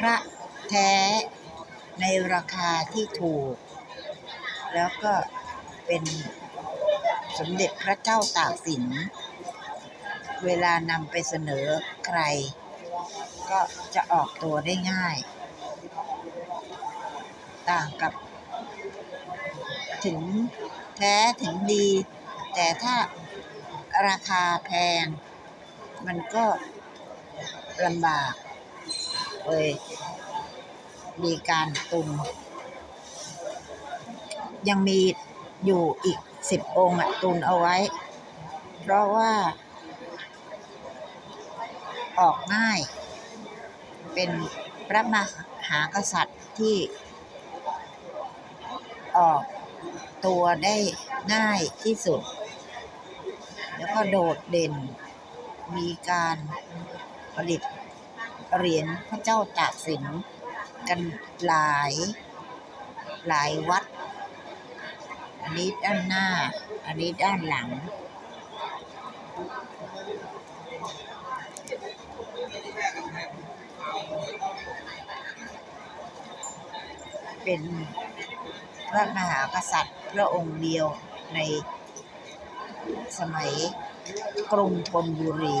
พระแท้ในราคาที่ถูก แล้วก็เป็นสมเด็จพระเจ้าตากสิน เวลานำไปเสนอใคร ก็จะออกตัวได้ง่าย ต่างกับ ถึงแท้ถึงดี แต่ถ้าราคาแพง มันก็ลำบาก เลยมีการตุนยังมีอยู่อีกสิบองค์อะตุนเอาไว้ เพราะว่า ออกง่าย เป็นพระมหากษัตริย์ที่ ออกตัวได้ง่ายที่สุด แล้วก็โดดเด่น มีการผลิต เหรียญพระเจ้าตากสินกันหลาย หลายวัด อันนี้ด้านหน้า อันนี้ด้านหลัง เป็นพระมหากษัตริย์พระองค์เดียวในสมัยกรุงธนบุรี